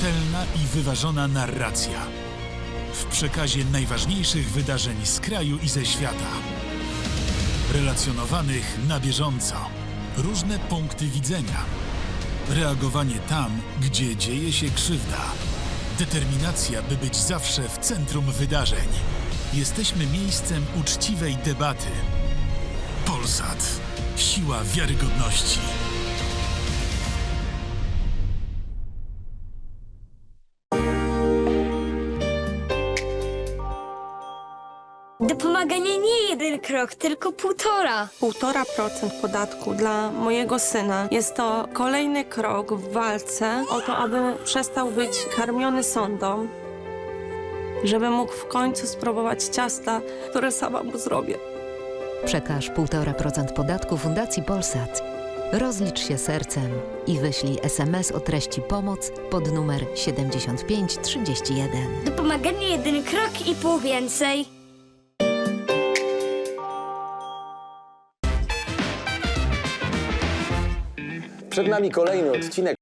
Rzetelna i wyważona narracja. W przekazie najważniejszych wydarzeń z kraju i ze świata. Relacjonowanych na bieżąco. Różne punkty widzenia. Reagowanie tam, gdzie dzieje się krzywda. Determinacja, by być zawsze w centrum wydarzeń. Jesteśmy miejscem uczciwej debaty. Polsat. Siła wiarygodności. Dopomaganie nie jeden krok, tylko półtora. 1,5% podatku dla mojego syna jest to kolejny krok w walce o to, aby przestał być karmiony sondą, żeby mógł w końcu spróbować ciasta, które sama mu zrobię. Przekaż 1,5% podatku Fundacji Polsat. Rozlicz się sercem i wyślij SMS o treści pomoc pod numer 7531. Dopomaganie jeden krok i pół więcej. Przed nami kolejny odcinek